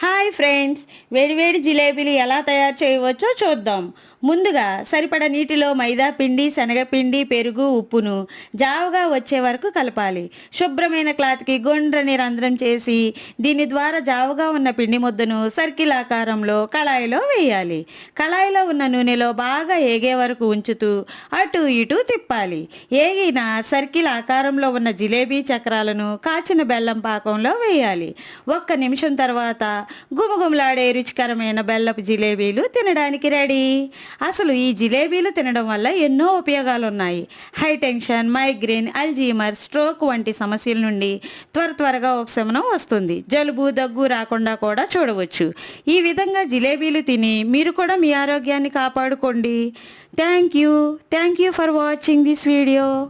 Hi friends వేడివేడి జిలేబీలు ఎలా తయారు చేయవచ్చో చూద్దాం. ముందుగా సరిపడ నీటిలో మైదా పిండి శనగపిండి పెరుగు ఉప్పును జావుగా వచ్చే వరకు కలపాలి. శుభ్రమైన క్లాత్కి గుండ్రని రంధ్రం చేసి దీని ద్వారా జావుగా ఉన్న పిండి ముద్దను సర్కిల్ ఆకారంలో కళాయిలో వేయాలి. కళాయిలో ఉన్న నూనెలో బాగా ఏగే వరకు ఉంచుతూ అటు ఇటు తిప్పాలి. ఏగిన సర్కిల్ ఆకారంలో ఉన్న జిలేబీ చక్రాలను కాచిన బెల్లం పాకంలో వేయాలి. ఒక్క నిమిషం తర్వాత గుమగుమలాడే రుచికరమైన బెల్లపు జిలేబీలు తినడానికి రెడీ. అసలు ఈ జిలేబీలు తినడం వల్ల ఎన్నో ఉపయోగాలు ఉన్నాయి high tension migraine Alzheimer stroke వంటి సమస్యల నుండి త్వర త్వరగా ఉపశమనం వస్తుంది. జలుబు దగ్గు రాకుండా కూడా చూడవచ్చు. ఈ విధంగా జిలేబీలు తిని మీరు కూడా మీ ఆరోగ్యాన్ని కాపాడుకోండి. Thank you. Thank you for watching this video.